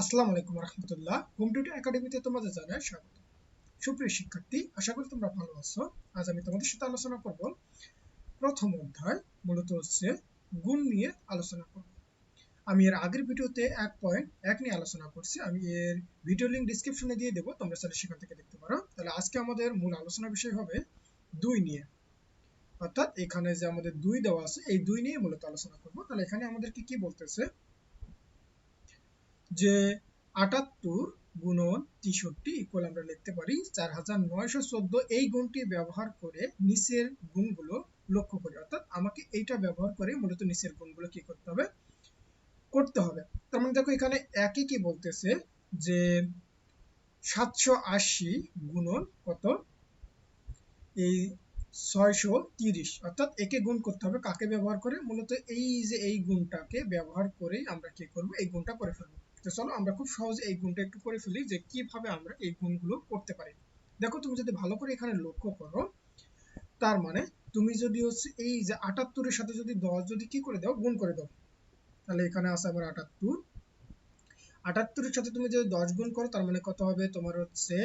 আসসালামু আলাইকুম রহমতুল্লাহ। Home tutor একাডেমিতে তোমাদের জানাই স্বাগত। সুপ্রিয় শিক্ষার্থী, আশা করি তোমরা ভালো আছো। আজ আমি তোমাদের সাথে আলোচনা করব প্রথম অধ্যায়, মূলত হচ্ছে গুণ নিয়ে আলোচনা করব। আমি এর আগের ভিডিওতে এক পয়েন্ট এক নিয়ে আলোচনা করছি। আমি এর ভিডিও লিঙ্ক ডিসক্রিপশনে দিয়ে দেবো, তোমরা চাইলে সেখান থেকে দেখতে পারো। তাহলে আজকে আমাদের মূল আলোচনা বিষয় হবে দুই নিয়ে। অর্থাৎ এখানে যে আমাদের দুই দেওয়া আছে, এই দুই নিয়ে মূলত আলোচনা করব। তাহলে এখানে আমাদেরকে কি বলতেছে? যে আটাত্তর গুণন তেষট্টি ইকুয়াল আমরা লিখতে পারি চার হাজার নয়শো চোদ্দ। এই গুণটি ব্যবহার করে নিচের গুণগুলো লক্ষ্য করি। অর্থাৎ আমাকে এইটা ব্যবহার করে মূলত নিচের গুণগুলো কি করতে হবে? করতে হবে। তার মানে দেখো এখানে একই কি বলতেছে যে সাতশো আশি গুণন কত? এই ছয়শো তিরিশ। অর্থাৎ একে গুণ করতে হবে। কাকে ব্যবহার করে? মূলত এই যে এই গুণটাকে ব্যবহার করে আমরা কি করব? এই গুণটা করে ফেলব। তো চলো আমরা খুব সহজে এই গুণটা একটু করে ফেলি যে কীভাবে আমরা এই গুণগুলো করতে পারি। দেখো তুমি যদি ভালো করে এখানে লক্ষ্য করো, তার মানে তুমি যদি হচ্ছে এই যে আটাত্তরের সাথে যদি দশ যদি কি করে দাও, গুণ করে দাও। তাহলে এখানে আছে আবার আটাত্তর। আটাত্তরের সাথে তুমি যদি দশ গুণ করো, তার মানে কত হবে? তোমার হচ্ছে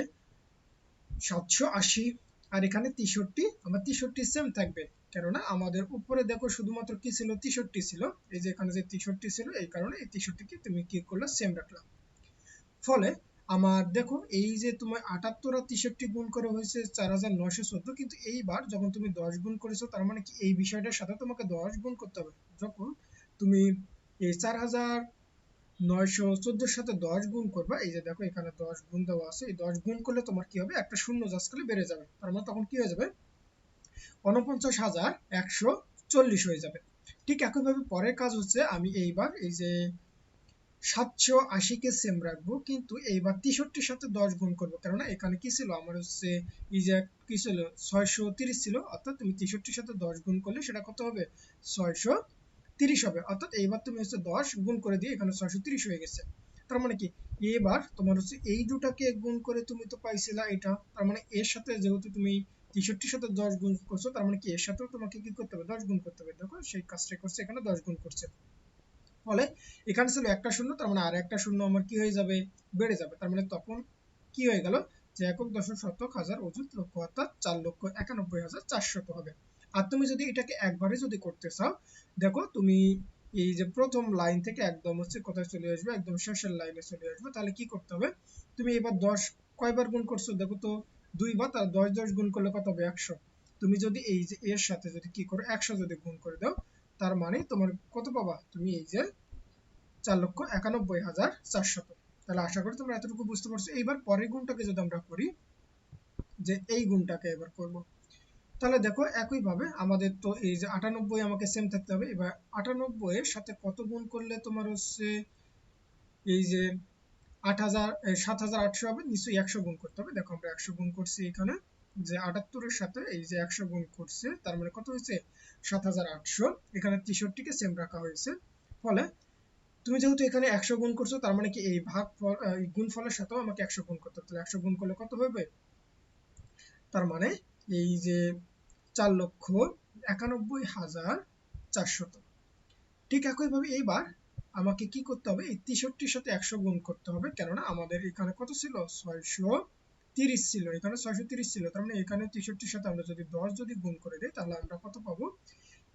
সাতশো আশি। আর এখানে তেষট্টি, আমার তেষট্টি সেম থাকবে। কেননা আমাদের উপরে দেখো শুধুমাত্র কি ছিল? তেষট্টি ছিল। এই যে এখানে যে তেষট্টি ছিল, এই কারণে এই তেষট্টিকে তুমি কি করলে সেম রাখলাম। ফলে আমার দেখো এই যে তোমার আটাত্তর আর তেষট্টি গুণ করে হয়েছে চার হাজার নয়শো চোদ্দ, কিন্তু এইবার যখন তুমি দশ গুণ করেছ, তার মানে কি এই বিষয়টার সাথে তোমাকে দশ গুণ করতে হবে। যখন তুমি এই চার হাজার নয়শো চোদ্দোর সাথে দশ গুণ করবা, এই যে দেখো এখানে দশ গুণ দেওয়া আছে, এই দশ গুণ করলে তোমার কি হবে? একটা শূন্য জাস করলে বেড়ে যাবে। তার মানে তখন কি হয়ে যাবে? উনপঞ্চাশ হাজার একশো চল্লিশ হয়ে যাবে। ঠিক একইভাবে পরের কাজ হচ্ছে আমি এইবার এই যে সাতশো আশিকে সেম রাখব, কিন্তু এইবার তেষট্টির সাথে দশ গুণ করব। কেননা এখানে কি ছিল? আমার হচ্ছে যে কি ছিল? ছয়শো তিরিশ ছিল। অর্থাৎ তুমি তেষট্টির সাথে দশ গুণ করলে সেটা কত হবে? ছয়শো তিরিশ হবে। অর্থাৎ এইবার তুমি হচ্ছে দশ গুণ করে দিয়ে এখানে ছয়শো তিরিশ হয়ে গেছে। তার মানে কি? এবার তোমার হচ্ছে এই দুটাকে গুণ করে তুমি তো পাইছিলা এটা। তার মানে এর সাথে যেহেতু তুমি তেষট্টির সাথে দশ গুণ করছ, তার মানে কি, এর সাথেও তোমাকে কি করতে হবে? দশ গুণ করতে হবে। দেখো, সেই কাজটা করছে এখানে, দশ গুণ করছে। ফলে এখানে ছিল একটা শূন্য, তার মানে আর একটা শূন্য আমার কি হয়ে যাবে? বেড়ে যাবে। তার মানে তখন কি হয়ে গেল? যে একক দশক শতক হাজার অযুত লক্ষ অর্থাৎ চার লক্ষ একানব্বই হাজার চারশত হবে। আর তুমি যদি এটাকে একবারে যদি করতে চাও, দেখো, তুমি এই যে প্রথম লাইন থেকে একদম হচ্ছে কোথায় চলে আসবে? একদম শেষের লাইনে চলে আসবে। তাহলে কি করতে হবে? তুমি এবার দশ কয়বার গুণ করছ? দেখো তো দুইবার তার দশ দশ গুণ করলে কত হবে? একশো। তুমি যদি এই যে এর সাথে যদি কি করো, একশো যদি গুণ করে দাও, তার মানে তোমার কত পাবা? তুমি এই যে চার লক্ষ একানব্বই হাজার চারশত। তাহলে আশা করি তোমরা এতটুকু বুঝতে পারছ। এইবার পরের গুণটাকে যদি আমরা করি, যে এই গুণটাকে এবার করব। তাহলে দেখো, একইভাবে আমাদের তো এই যে আটানব্বই আমাকে সেম থাকতে হবে। এবার আটানব্বই এর সাথে কত গুণ করলে তোমার হচ্ছে এই যে গুণ করতে সাথে মানে ফলে তুমি যেহেতু এখানে একশো গুণ করছ, তার মানে কি এই ভাগ গুণ ফলের সাথেও আমাকে একশো গুণ করতে হবে। একশো গুণ করলে কত হবে? তার মানে এই যে চার লক্ষ একানব্বই হাজার চারশত। ঠিক একইভাবে এইবার আমাকে কি করতে হবে? এই তেষট্টির সাথে একশো গুণ করতে হবে। কেননা আমাদের এখানে কত ছিল? ছয়শো তিরিশ ছিল। এখানে ছয়শো তিরিশ ছিল। তার মানে এখানে তেষট্টির সাথে আমরা যদি দশ যদি গুণ করে দিই, তাহলে আমরা কত পাবো?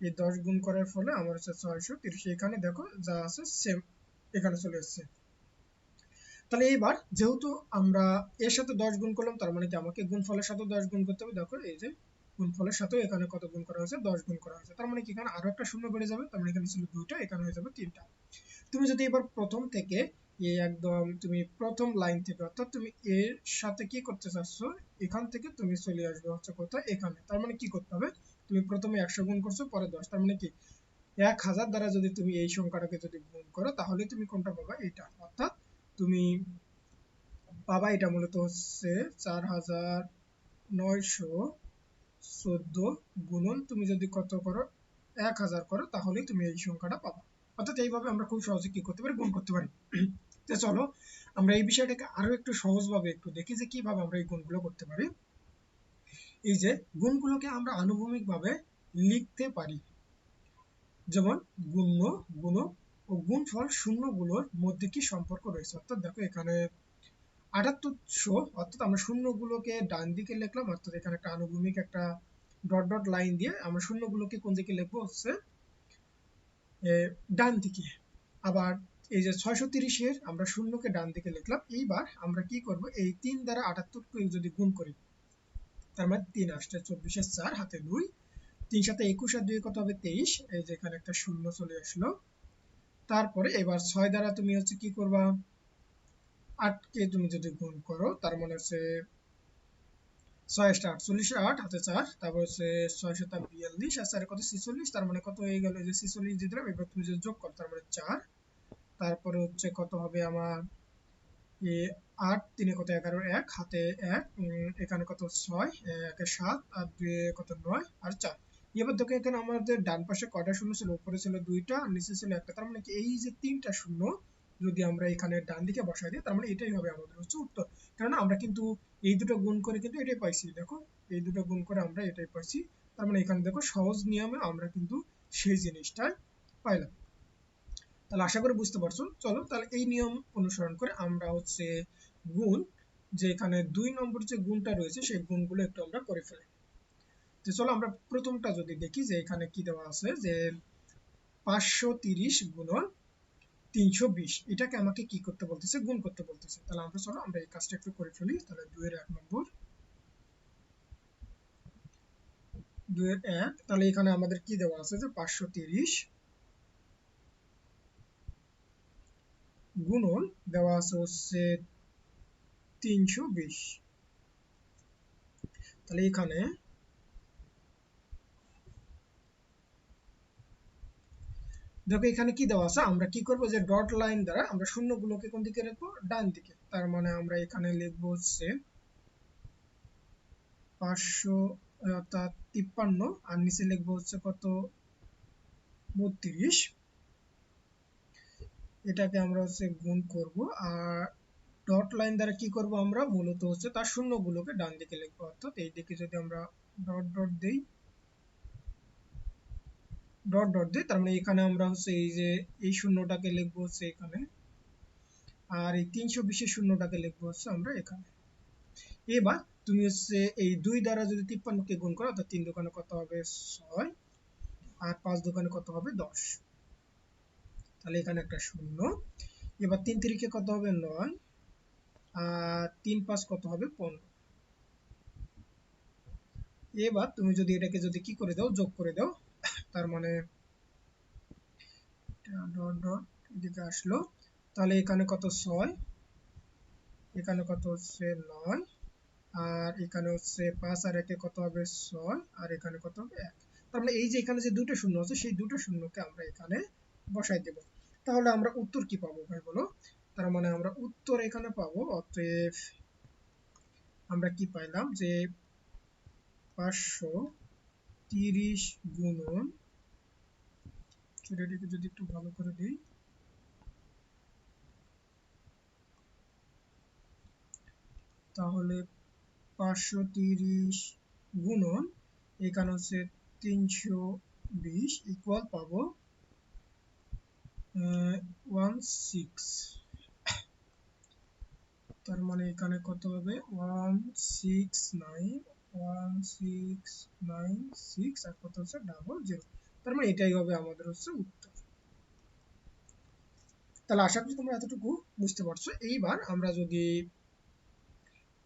এই দশ গুণ করার ফলে আমার হচ্ছে ছয়শো তিরিশ। এখানে দেখো যা আছে সেম এখানে চলে এসছে। তাহলে এইবার যেহেতু আমরা এর সাথে দশ গুণ করলাম, তার মানে কি আমাকে গুণফলের সাথে দশ গুণ করতে হবে? দেখো এই যে গুণফলের সাথেও এখানে কত গুণ করা হয়েছে? দশ গুণ করা হয়েছে। তার মানে কি? এখানে আরও একটা শূন্য বেড়ে যাবে। তার মানে এখানে ছিল দুইটা, এখানে হয়ে যাবে তিনটা। তুমি যদি এবার প্রথম থেকে একদম তুমি প্রথম লাইন থেকে, অর্থাৎ তুমি এর সাথে কি করতে চাচ্ছ? এখান থেকে তুমি চলে আসবে হচ্ছে কোথায়? এখানে। তার মানে কি করতে হবে? তুমি প্রথমে একশো গুণ করছ, পরে দশ। তার মানে কি? এক হাজার দ্বারা যদি তুমি এই সংখ্যাটাকে যদি গুণ করো, তাহলে তুমি কোনটা পাবা? এটা অর্থাৎ তুমি পাবা এটা মূলত হচ্ছে চার হাজার নয়শো চোদ্দ গুণন তুমি যদি কত করো? এক হাজার করো তাহলে তুমি এই সংখ্যাটা পাবা। অর্থাৎ এইভাবে আমরা খুব সহজে কি করতে পারি? গুণ করতে পারি। তো চলো, আমরা এই বিষয়টাকে আরও একটু সহজভাবে একটু দেখি যে কীভাবে আমরা এই গুণগুলো করতে পারি। এই যে, গুণগুলোকে আমরা আনুভূমিকভাবে লিখতে পারি। যেমন, গুণ্য গুণ ও গুণফল শূন্যগুলোর মধ্যে কি সম্পর্ক রয়েছে? অর্থাৎ দেখো এখানে আটাত্তরশো, অর্থাৎ আমরা শূন্যগুলোকে ডান দিকে লিখলাম, অর্থাৎ এখানে একটা আনুভূমিক একটা ডট ডট লাইন দিয়ে আমরা শূন্যগুলোকে কোন দিকে লিখব? হচ্ছে ডান দিকে। আবার এই যে ছয়শো তিরিশের আমরা শূন্যকে ডান দিকে লিখলাম, এইবার আমরা কি করব? এই তিন দ্বারা আটাত্তরকে যদি গুণ করি, তার মানে তিন আসছে চব্বিশের চার, হাতে দুই। তিন সাথে একুশ আর দুই কত হবে? তেইশ। এই যে এখানে একটা শূন্য চলে আসলো। তারপরে এবার ছয় দ্বারা তুমি হচ্ছে কি করবা? আটকে তুমি যদি গুণ করো, তার মানে হচ্ছে আটচল্লিশ আট হাতে চার, তারপর হচ্ছে বিয়াল্লিশ, আর চারে কত? ছিচল্লিশ, তার মানে কত হয়ে গেল? যে ছিচল্লিশ দিয়ে দিলাম, এবার তুমি যদি যোগ করো, তার মানে চার। তারপরে হচ্ছে কত হবে আমার? আট তিনে কত? এগারো এক, হাতে এক এখানে কত? ছয়, একে সাত, আর কত? নয়, আর চার। এবার দেখো, এখানে আমাদের ডান পাশে কটা শূন্য ছিল? উপরে ছিল দুইটা, আর নিচে ছিল একটা। তার মানে কি এই যে তিনটা শূন্য যদি আমরা এখানে ডান দিকে বসাই দিই, তার মানে এটাই হবে আমাদের হচ্ছে উত্তর। কেননা আমরা কিন্তু এই দুটো গুণ করে কিন্তু এটাই পাইছি, দেখো। এই দুটো গুণ করে আমরা এটাই পাইছি। তার মানে এখানে দেখো, সহজ নিয়মে আমরা কিন্তু সেই জিনিসটাই পাইলাম। তাহলে আশা করি বুঝতে পারছ। চলো, তাহলে এই নিয়ম অনুসরণ করে আমরা হচ্ছে গুণ, যে এখানে দুই নম্বর যে গুণটা রয়েছে, সেই গুণগুলো একটু আমরা করে ফেলি। তো চলো, আমরা প্রথমটা যদি দেখি যে এখানে কি দেওয়া আছে, যে পাঁচশো তিরিশ গুণন তিনশো বিশ, এটাকে আমাকে কি করতে বলতেছে? গুণ করতে বলতেছে। তাহলে আমরা চলো, আমরা এই কাজটা একটু করে ফেলি। তাহলে দুইয়ের এক নম্বর। দুইয়ের এক, তাহলে এখানে আমাদের কি দেওয়া আছে যে পাঁচশো তিরিশ গুণন দেওয়া আছে হচ্ছে তিনশো বিশ। তাহলে এখানে দেখো, এখানে কি দেওয়া আছে? আমরা কি করব? যে ডট লাইন দ্বারা আমরা শূন্যগুলোকে কোন দিকে রাখব? ডান দিকে। তার মানে আমরা এখানে লিখব হচ্ছে পাঁচশো অর্থাৎ তিপ্পান্ন, আর নিচে লিখব হচ্ছে কত? বত্রিশ। এটাকে আমরা হচ্ছে গুণ করব। আর ডট লাইন দ্বারা কি করব আমরা? মূলত হচ্ছে তার শূন্যগুলোকে ডান দিকে লিখব। অর্থাৎ এই দিকে যদি আমরা ডট ডট দেই ডট ডট দিই তার মানে এখানে আমরা হচ্ছে এই যে, এই শূন্যটাকে লিখব হচ্ছে এখানে। আর এই তিনশো বিশের শূন্যটাকে লিখব হচ্ছে আমরা এখানে। এবার তুমি হচ্ছে এই দুই দ্বারা যদি তিপ্পান্নকে গুণ করো অর্থাৎ তিন দোকানে কত হবে? ছয়। আর পাঁচ দোকানে কত হবে? দশ। তাহলে এখানে একটা শূন্য। এবার তিন তিরিখে কত হবে? নয়। আর তিন পাঁচ কত হবে? পনেরো। এবার তুমি যদি এটাকে যদি কি করে দাও? যোগ করে দাও। তার মানে ডট ডট এদিকে আসলো। তাহলে এখানে কত ছয়? এখানে কত হচ্ছে নয়। আর এখানে হচ্ছে পাঁচ আর একে কত হবে ছয়? আর এখানে কত হবে এক। তার মানে এই যে এখানে যে দুটো শূন্য আছে, সেই দুটো শূন্যকে আমরা এখানে বসাই দেব। তাহলে আমরা উত্তর কি পাবো ভাই বলো? তার মানে আমরা উত্তর এখানে পাবো, অতএব আমরা কি পাইলাম যে পাঁচশো তিরিশ গুণন এটাকে যদি একটু ভালো করে দিই, তাহলে পাঁচশো তিরিশ গুণন, এখানে হচ্ছে তিনশো বিশ ইকুয়াল পাবো ওয়ান সিক্স তার মানে এখানে কত হবে? ওয়ান সিক্স নাইন মানে এটাই হবে আমাদের হচ্ছে উত্তর। তাহলে আশা করি তোমরা এতটুকু বুঝতে পারছ। এইবার আমরা যদি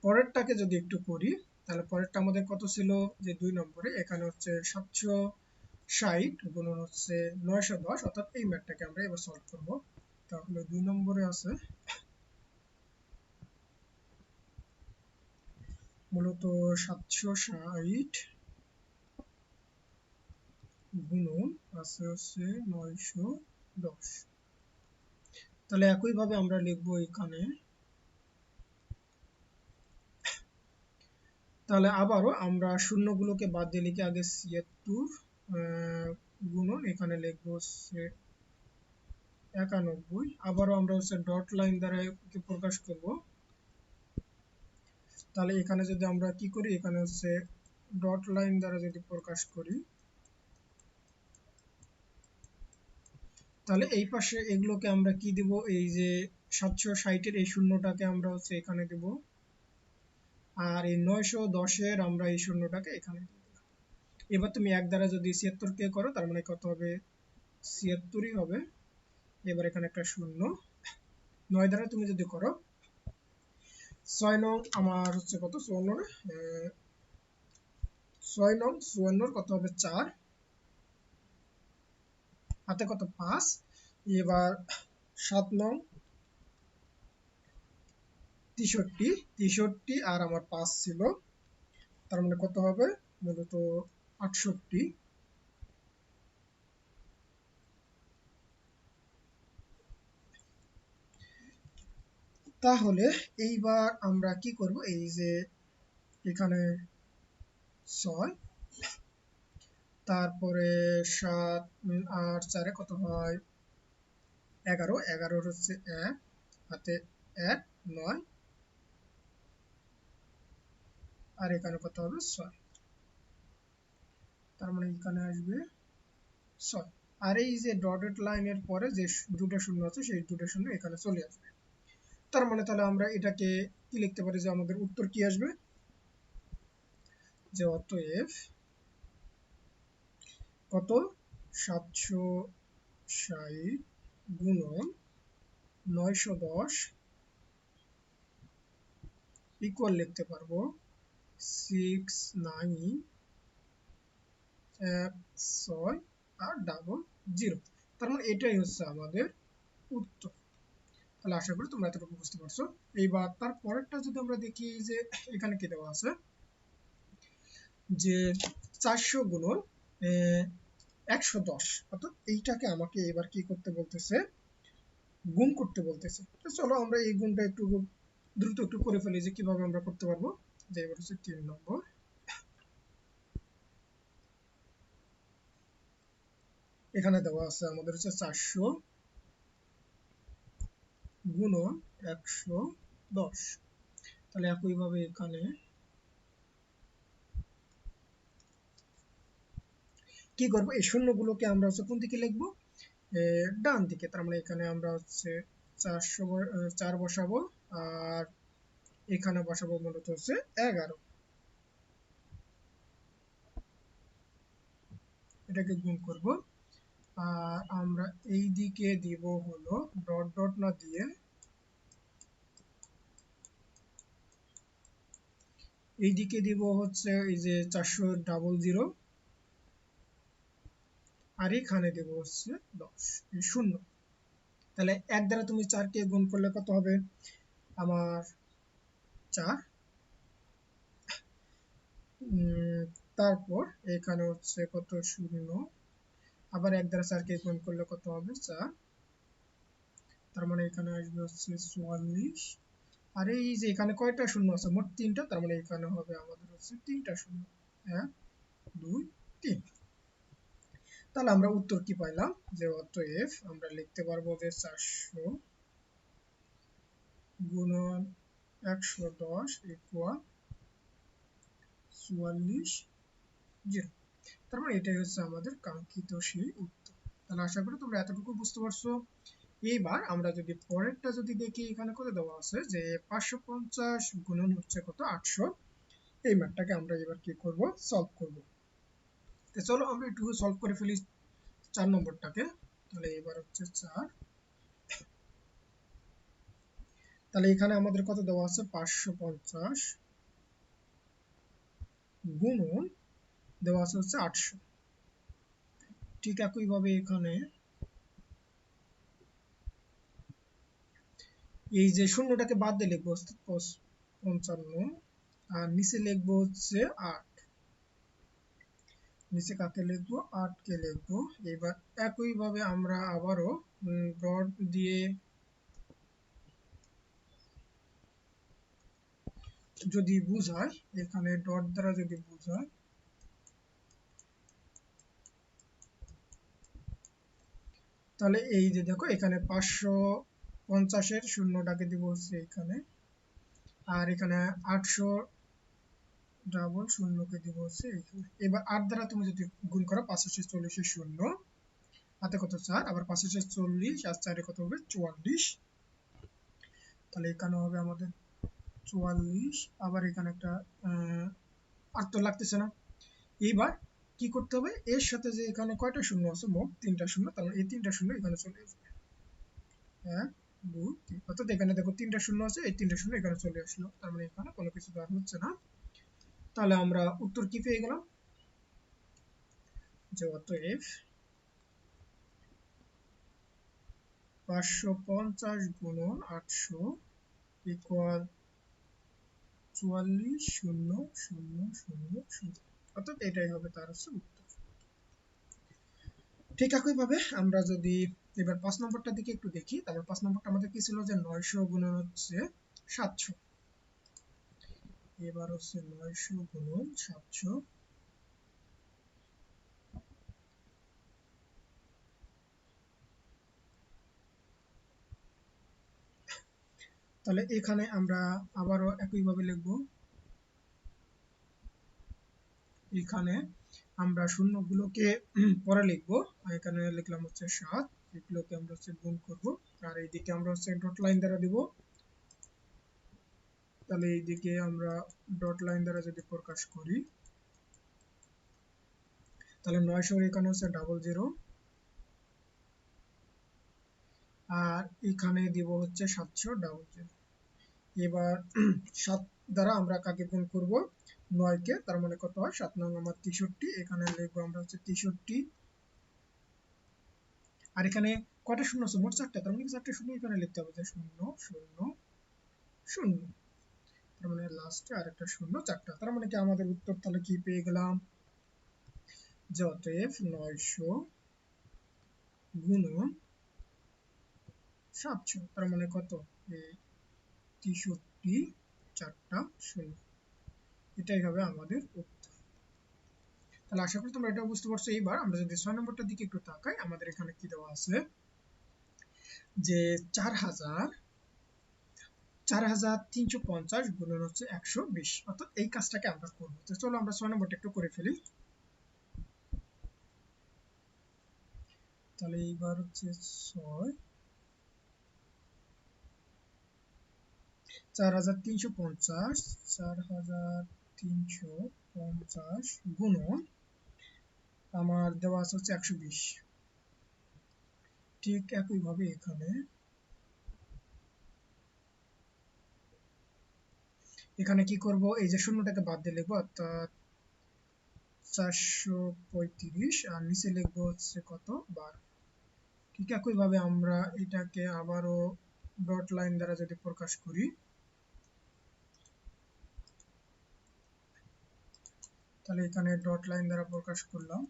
পরেরটাকে যদি একটু করি, তাহলে পরেরটা আমাদের কত ছিল? যে দুই নম্বরে। এখানে হচ্ছে সাতশো ষাট গুণন হচ্ছে নয়শো দশ। অর্থাৎ এই ম্যাথটাকে আমরা এবার সলভ করব। তাহলে দুই নম্বরে আছে মূলত সাতশো ষাট গুণন আছে হচ্ছে নয়শো দশ। তাহলে একইভাবে আমরা লিখব এখানে। তাহলে আবারও আমরা শূন্যগুলোকে বাদ দিয়ে লিখে আগে ছিয়াত্তর গুণন, এখানে লিখব হচ্ছে একানব্বই। আবারও আমরা হচ্ছে ডট লাইন দ্বারা প্রকাশ করব। তাহলে এখানে যদি আমরা কি করি? এখানে হচ্ছে ডট লাইন দ্বারা যদি প্রকাশ করি, তাহলে এই পাশে এগুলোকে আমরা কি দিব? এই যে সাতশো ষাটের এই শূন্যটাকে আমরা হচ্ছে এখানে দেব। আর এই নয়শো দশের আমরা এই শূন্যটাকে এখানে এবার তুমি এক দ্বারা যদি ছিয়াত্তর কে করো, তার মানে কত হবে? ছিয়াত্তরই হবে। এবার এখানে একটা শূন্য। নয় দ্বারা তুমি যদি করো ছয় নং আমার হচ্ছে কত? চুয়ান্ন ছয় নং, চুয়ান্নর কত হবে? চার। হাতে কত? পাঁচ। এবার সাত নং, তেষট্টি। তেষট্টি আর আমার পাঁচ ছিল। তার মানে কত হবে? মূলত আটষট্টি। তাহলে এইবার আমরা কি করব? এই যে এখানে ছয়, তারপরে সাত আট, চারে কত হয়? এগারো, এগারোর হচ্ছে এক, হাতে এক, নয়, আর এখানে কত হবে? ছয়। তার মানে এখানে আসবে ছয়। আর এই যে ডটেড লাইনের পরে যে দুটো শূন্য আছে, সেই দুটো শূন্য এখানে চলে আসবে। তার মানে তাহলে আমরা এটাকে কি লিখতে পারি? যে আমাদের উত্তর কি আসবে? যে অতএব কত? সাতশো ষাট গুণন নয়শো দশ ইকুয়াল লিখতে পারব সিক্স নাইন এক, ছয় আর ডাবল জিরো তার মানে এটাই হচ্ছে আমাদের উত্তর। তাহলে আশা করি তোমরা এতটুকু বুঝতে পারছ। এইবার তার পরেরটা যদি আমরা দেখি যে এখানে কি দেওয়া আছে, যে চারশো গুণন একশো দশ। অর্থাৎ এইটাকে আমাকে এবার কি করতে বলতেছে? গুণ করতে বলতেছে। চলো আমরা এই গুণটা একটু দ্রুত একটু করে ফেলি যে কীভাবে আমরা করতে পারব। যে এবার হচ্ছে তিন নম্বর। এখানে দেওয়া আছে আমাদের হচ্ছে চারশো গুণন একশো দশ। তাহলে একইভাবে এখানে কি করব? এই শূন্যগুলোকে আমরা হচ্ছে কোন দিকে লিখব? ডান দিকে। তার মানে এখানে আমরা হচ্ছে চারশো চার বসাবো আর এখানে বসাবো মূলত হচ্ছে এগারো। এটাকে গুণ করব। আর আমরা এই দিকে দিব হলো ডট ডট না দিয়ে। এই দিকে দিব হচ্ছে এই যে চারশো ডাবল জিরো। আর এখানে দেব হচ্ছে দশ শূন্য। তাহলে এক দ্বারা তুমি চারকে গুণ করলে কত হবে? আমার চার। তারপর এখানে হচ্ছে কত? শূন্য। আবার এক দ্বারা চারকে গুণ করলে কত হবে চার তার মানে এখানে আসবে হচ্ছে চুয়াল্লিশ। আর এই যে এখানে কয়টা শূন্য আছে? মোট তিনটা, তার মানে এখানে হবে আমাদের হচ্ছে তিনটা শূন্য। এক, দুই, তিন। তাহলে আমরা উত্তর কি পাইলাম? যে অতএব আমরা লিখতে পারব যে চারশো গুণন একশো দশ ইকুয়াল চুয়াল্লিশ, জিরো। তার মানে এটাই হচ্ছে আমাদের কাঙ্ক্ষিত সেই উত্তর। তাহলে আশা করি তোমরা এতটুকু বুঝতে পারছ। এইবার আমরা যদি পরেরটা যদি দেখি, এখানে কত দেওয়া আছে? যে পাঁচশো পঞ্চাশ গুণন হচ্ছে কত? আটশো। এই ম্যাথটাকে আমরা এবার কি করব? সলভ করব। তো চলো আমরা একটু সলভ করে ফেলি চার নম্বরটাকে। তাহলে এবার হচ্ছে চার। তাহলে এখানে আমাদের কত দেওয়া আছে? পাঁচশো পঞ্চাশ গুণন দেওয়া আছে হচ্ছে আটশো। ঠিক একইভাবে এখানে এই যে শূন্যটাকে বাদ দিয়ে লিখব পঞ্চান্ন, আর নিচে লিখব হচ্ছে আট। নিচে কাকে লিখব? আটকে লিখব। এবার একইভাবে আমরা আবারও ডট দিয়ে যদি বুঝায় এখানে ডট দ্বারা যদি বুঝায় তাহলে এই যে দেখো, এখানে পাঁচশো পঞ্চাশের শূন্যটাকে দিব হচ্ছে এখানে। আর এখানে আটশো ডাবল শূন্যকে দিব হচ্ছে এখানে। এবার আট দ্বারা তুমি যদি গুণ করো, পাঁচাশি চল্লিশের শূন্য। হাতে কত চার? আবার হচ্ছে চল্লিশ আর চারে কত হবে? চুয়াল্লিশ। তাহলে এখানে হবে আমাদের চুয়াল্লিশ। আবার এখানে একটা আর তো লাগতেছে না। এইবার কি করতে হবে? এর সাথে যে এখানে কয়টা শূন্য আছে? মোট তিনটা শূন্য তাহলে মানে এই তিনটা শূন্য এখানে চলে আসবে। এক দুই তিন, অর্থাৎ এখানে দেখো তিনটা শূন্য আছে, এই তিনটা শূন্য এখানে চলে আসলো। তার মানে এখানে কোনো কিছু দেওয়া হচ্ছে না। তাহলে আমরা উত্তর কি পেয়ে গেলাম? যে পাঁচশো পঞ্চাশ গুণন আটশো ইকুয়াল চুয়াল্লিশ শূন্য শূন্য শূন্য শূন্য। অর্থাৎ এটাই হবে তার হচ্ছে উত্তর। ঠিক একইভাবে আমরা যদি এবার পাঁচ নম্বরটার দিকে একটু দেখি তারপর পাঁচ নম্বরটা আমাদের কি ছিল? যে নয়শো গুণন হচ্ছে সাতশো। এবার হচ্ছে নয়শো গুণন সাতশো। তাহলে এখানে আমরা আবারও একইভাবে লিখব এখানে আমরা শূন্যগুলোকে পরে লিখব। এখানে লিখলাম হচ্ছে সাত, এগুলোকে আমরা হচ্ছে গুণ করব। আর এইদিকে আমরা হচ্ছে ডট লাইন দ্বারা দিব। তাহলে এইদিকে আমরা ডট লাইন দ্বারা যদি প্রকাশ করি, তাহলে নয়শো এখানে হচ্ছে ডাবল জিরো আর এখানে দিব হচ্ছে সাতশো ডাবল জিরো এবার সাত দ্বারা আমরা কাকে গুণ করব? নয়কে, তার মানে কত হয়? সাত নং আমার তেষট্টি, এখানে লিখব আমরা হচ্ছে তেষট্টি। আর এখানে কয়টা শূন্য আছে? মোট চারটা, তার মানে চারটে শূন্য এখানে লিখতে হবে? যে শূন্য শূন্য শূন্য। তার মানে লাস্টে আরেকটা শূন্য, চারটা। তার মানে কি আমাদের উত্তর তাহলে কি পেয়ে গেলাম? যে অতএব নয়শো গুণন সাতশো, তার মানে কত? তেষট্টি চারটা শূন্য এটাই হবে আমাদের উত্তর। তাহলে আশা করি তোমরা এটা বুঝতে পারছ। এইবার আমরা যদি ছয় নম্বরটার দিকে একটু তাকাই, আমাদের এখানে কি দেওয়া আছে? যে চার হাজার চার হাজার তিনশো পঞ্চাশ গুণন হচ্ছে একশো বিশ। অর্থাৎ এই কাজটাকে আমরা করব। তো চলো আমরা ছয় নম্বরটা একটু করে ফেলি। তাহলে এইবার হচ্ছে ছয়। চার হাজার তিনশো পঞ্চাশ, চার হাজার তিনশো পঞ্চাশ গুণন আমার দেওয়া আছে হচ্ছে একশো বিশ। ঠিক একইভাবে এখানে এখানে কি করব? এই যে শূন্যটাকে বাদ দিয়ে লিখব, অর্থাৎ চারশো পঁয়ত্রিশ, আর নিচে লিখব হচ্ছে কত? বারো। ঠিক একইভাবে আমরা এটাকে আবারও ডট লাইন দ্বারা যদি প্রকাশ করি তাহলে এখানে ডট লাইন দ্বারা প্রকাশ করলাম।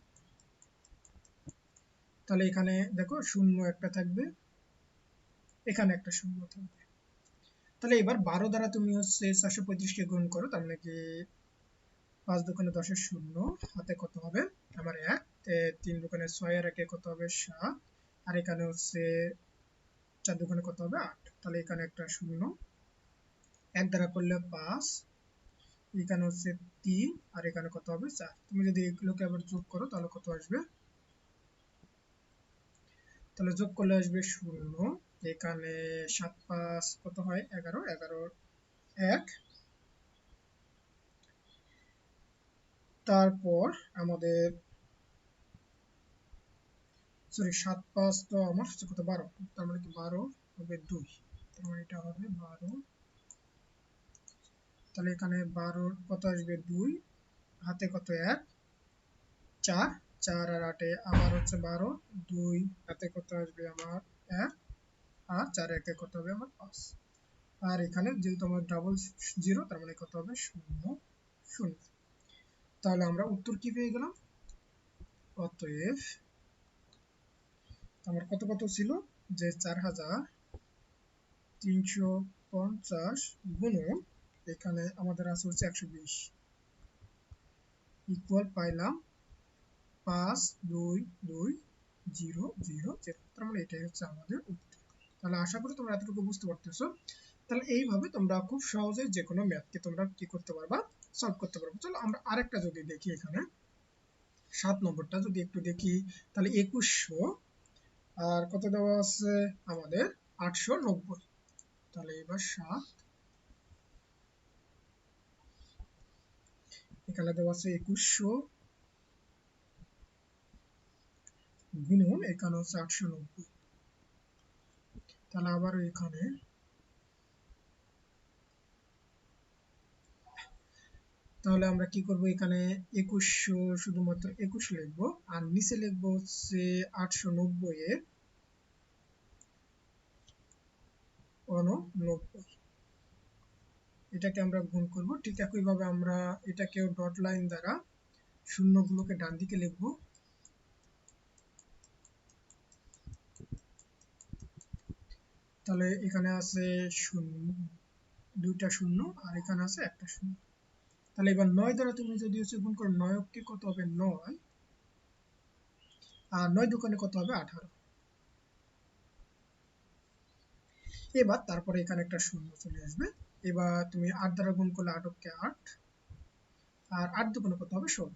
তাহলে এখানে দেখো শূন্য একটা থাকবে, এখানে একটা শূন্য থাকবে। তাহলে এবার বারো দ্বারা তুমি হচ্ছে চারশো পঁয়ত্রিশকে গুণ করো, তার মানে পাঁচ দোকানে দশের শূন্য, হাতে কত হবে? আমার এক তিন দোকানে ছয় আর একে কত হবে? সাত, আর এখানে হচ্ছে চার দোকানে কত হবে? আট। তাহলে এখানে একটা শূন্য। এক দ্বারা করলে পাঁচ এখানে হচ্ছে তিন, আর এখানে কত হবে চার। তুমি যদি এগুলোকে আবার যোগ করো, তাহলে কত আসবে? তাহলে যোগ করলে আসবে শূন্য। এখানে সাত পাঁচ কত হয়? এগারো। এগারো এক। তারপর আমাদের সরি সাত পাঁচ তো আমার হচ্ছে কত? বারো। তার মানে কি? বারো হবে দুই। তার মানে এটা হবে বারো। তাহলে এখানে বারোর কত আসবে? দুই। হাতে কত? এক। চার। চার আর আটে আবার হচ্ছে বারো। দুই। হাতে কত আসবে আমার? এক। আর চার একে কত হবে আমার? পাঁচ। আর এখানে যেহেতু আমার ডাবল জিরো তার মানে কত হবে? শূন্য। শূন্য। তাহলে আমরা উত্তর কি পেয়ে গেলাম? অতএব আমার কত কত ছিল? যে চার হাজার তিনশো পঞ্চাশ গুণন এখানে আমাদের আছে হচ্ছে একশো বিশ। ইকুয়াল পাইলাম পাঁচ দুই দুই জিরো জিরো জিরো। তার মানে এটাই হচ্ছে আমাদের উত্তর। তাহলে আশা করি তোমরা এতটুকু বুঝতে পারতেছো। তাহলে এইভাবে তোমরা খুব সহজে যে কোনো ম্যাথকে তোমরা কি করতে পারবা সলভ করতে পারব। চলো আমরা আরেকটা যদি দেখি এখানে, সাত নম্বরটা যদি একটু দেখি, তাহলে একুশশো আর কত দেওয়া আছে? আমাদের আটশো নব্বই। তাহলে এবার সাত এখানে দেওয়া আছে একুশশো গুণন এখানে হচ্ছে আটশো নব্বই। তাহলে আবার এখানে তাহলে আমরা কি করব? এখানে একুশশো শুধুমাত্র একুশ লিখব, আর নিচে লিখব হচ্ছে আটশো নব্বই এর অনব্বই এটাকে আমরা গুণ করব। ঠিক একইভাবে আমরা এটাকেও ডট লাইন দ্বারা শূন্যগুলোকে ডান দিকে লিখব। তাহলে এখানে আছে শূন্য, দুইটা শূন্য আর এখানে আছে একটা শূন্য। তাহলে এবার নয় দ্বারা তুমি যদি হচ্ছে গুণ করো, নয় অক্ষে কত হবে? নয়। আর নয় দোকানে কত হবে? আঠারো। এবার তারপরে এখানে একটা শূন্য চলে আসবে। এবার তুমি আট দ্বারা গুণ করলে আট অক্ষে আট। আর আট দোকানে কত হবে ষোলো।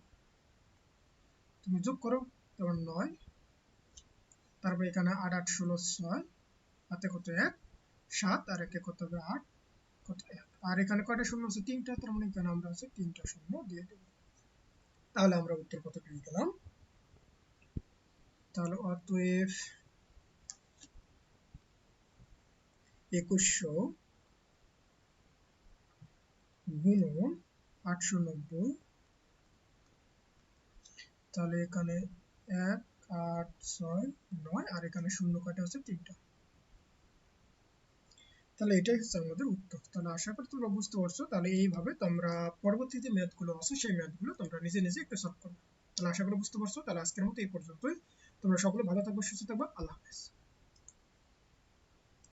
তুমি যোগ করো, তারপর নয়। তারপর এখানে আট আট, ষোলো, ছয়। হাতে কত এক? সাত। আর একে কত হবে আট? কত এক? আর এখানে কয়টা শূন্য আছে? তিনটা। তার মানে এখানে আমরা আছে তিনটা শূন্য দিয়ে দেব। তাহলে আমরা উত্তর কত পেয়ে গেলাম। তাহলে অতএব একুশশো গুণন আটশো নব্বই। তাহলে এখানে এক, আট, ছয়, নয়, আর এখানে শূন্য কয়টা হচ্ছে? তিনটা। তাহলে এটাই হচ্ছে আমাদের উত্তর। তাহলে আশা করি তোমরা বুঝতে পারছ। তাহলে এইভাবে তোমরা পরবর্তীতে ম্যাথগুলো আছে, সেই ম্যাথগুলো তোমরা নিজে নিজে একটু সলভ করবে। তাহলে আশা করি বুঝতে পারছ। তাহলে আজকের মতো এই পর্যন্তই। তোমরা সকলে ভালো থাকবে, সুস্থ থাকবে। আল্লাহ হাফেজ।